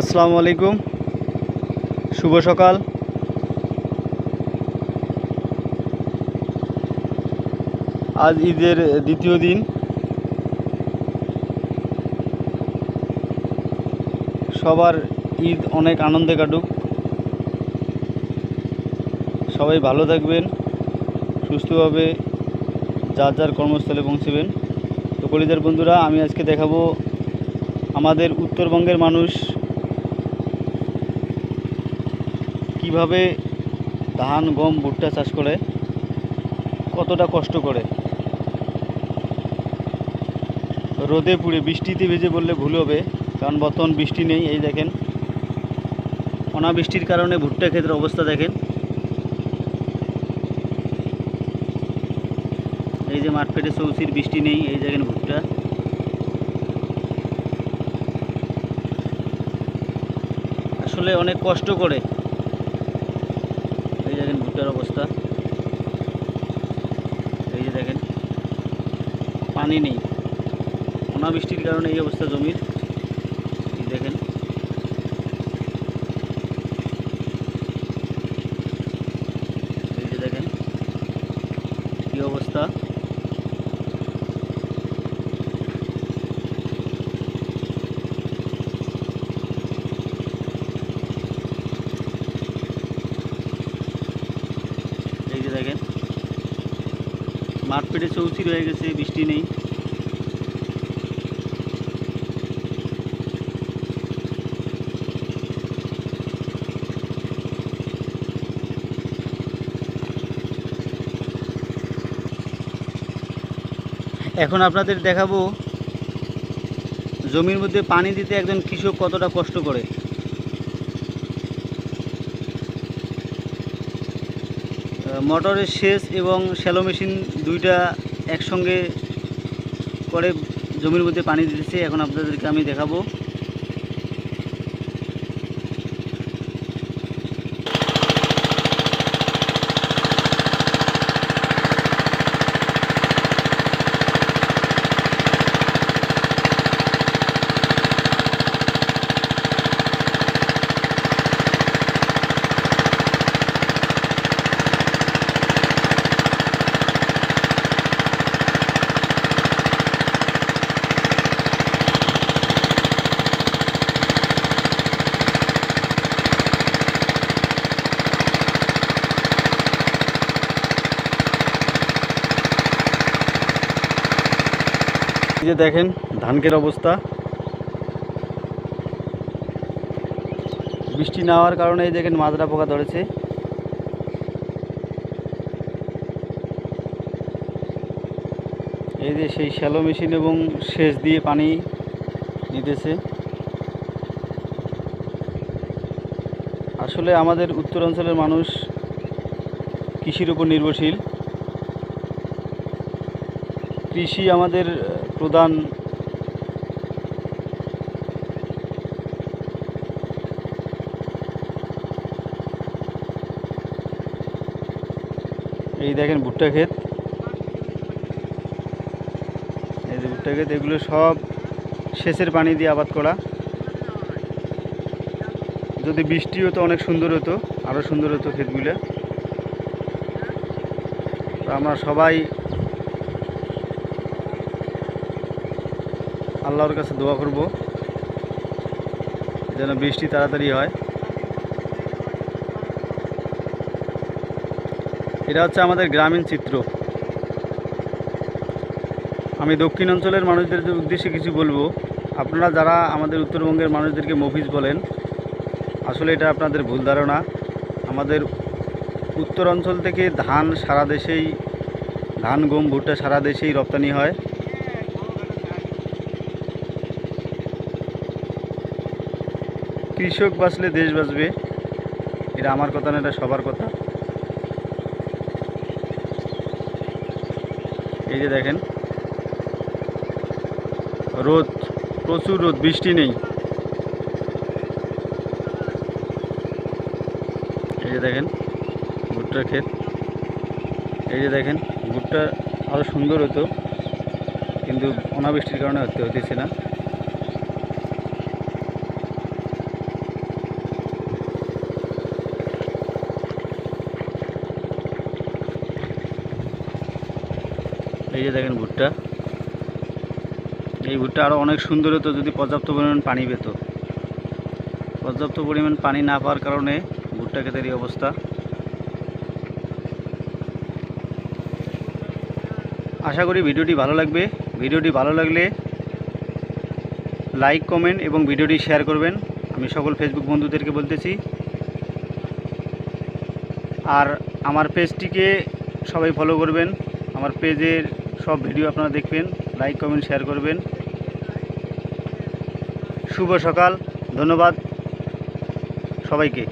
আসসালামু আলাইকুম। শুভ সকাল। আজ ঈদের দ্বিতীয় দিন। সবার ঈদ অনেক আনন্দে কাটুক। সবাই ভালো থাকবেন, সুস্থভাবে যার যার কর্মস্থলে পৌঁছবেন। তো কলিজার বন্ধুরা, আমি আজকে দেখাবো আমাদের উত্তরবঙ্গের মানুষ কীভাবে ধান, গম, ভুট্টা চাষ করে কতটা কষ্ট করে? রোদে পুড়ে বৃষ্টিতে ভেজে বললে ভুল হবে, কারণ বর্তমান বৃষ্টি নেই, এই দেখেন। অনাবৃষ্টির কারণে ভুট্টা ক্ষেতের অবস্থা দেখেন। এই যে মাঠ পেটে চৌচির বৃষ্টি নেই, এই দেখেন ভুট্টা। আসলে অনেক কষ্ট করে। ভুট্টার অবস্থা। এই যে দেখেন পানি নেই। অনাবৃষ্টির কারণে এই অবস্থা জমির এই দেখেন এই যে দেখেন কি অবস্থা এই যে দেখেন মাঠ পেটে চৌচির হয়ে গেছে, বৃষ্টি নেই। এখন আপনাদের দেখাবো, জমির মধ্যে পানি দিতে একজন কৃষক কতটা কষ্ট করে। মোটরের সেচ এবং শ্যালো মেশিন দুইটা একসঙ্গে করে জমির মধ্যে পানি দিতেছে। এখন আপনাদেরকে আমি দেখাবো। যে দেখেন, ধানকের অবস্থা। বৃষ্টি না হওয়ার কারণে এই দেখেন মাজরা পোকা ধরেছে। এই যে সেই শ্যালো মেশিন এবং সেচ দিয়ে পানি নিতেছে আসলে আমাদের উত্তরাঞ্চলের মানুষ কৃষির উপর নির্ভরশীল। কৃষি আমাদের প্রধান এই দেখেন ভুট্টা ক্ষেত। এই যে ভুট্টা ক্ষেত, এগুলো সব সেচের পানি দিয়ে আবাদ করা। যদি বৃষ্টি হতো, অনেক সুন্দর হতো আরও সুন্দর হতো ক্ষেতগুলো। আমরা সবাই আল্লাহর কাছে দোয়া করব যেন বৃষ্টি তাড়াতাড়ি হয়। এটা হচ্ছে আমাদের গ্রামীণ চিত্র। আমি দক্ষিণ অঞ্চলের মানুষদের উদ্দেশ্যে কিছু বলব। আপনারা যারা আমাদের উত্তরবঙ্গের মানুষদেরকে মফিজ বলেন, আসলে এটা আপনাদের ভুল ধারণা। আমাদের উত্তর অঞ্চল থেকে ধান সারা দেশেই, ধান, গম, ভুট্টা সারা দেশেই রপ্তানি হয়। কৃষক বাঁচলে দেশ বাঁচবে। এটা আমার কথা না, এটা সবার কথা। এই যে দেখেন, রোদ, প্রচুর রোদ, বৃষ্টি নেই। এই যে দেখেন, ভুট্টার ক্ষেত। এই যে দেখেন, ভুট্টা আরও সুন্দর হতো কিন্তু অনাবৃষ্টির কারণে হতে হতেছে না। যে দেখেন ভুট্টা। এই ভুট্টা আরও অনেক সুন্দর হতো যদি পর্যাপ্ত পরিমাণ পানি পেত। পর্যাপ্ত পরিমাণ পানি না পাওয়ার কারণে ভুট্টা ক্ষেতের এই অবস্থা। আশা করি ভিডিওটি ভালো লাগবে। ভিডিওটি ভালো লাগলে লাইক, কমেন্ট এবং ভিডিওটি শেয়ার করবেন। আমি সকল ফেসবুক বন্ধুদেরকে বলতেছি। আর আমার পেজটিকে সবাই ফলো করবেন। আমার পেজের সব ভিডিও আপনারা দেখবেন লাইক কমেন্ট শেয়ার করবেন। শুভ সকাল ধন্যবাদ সবাইকে।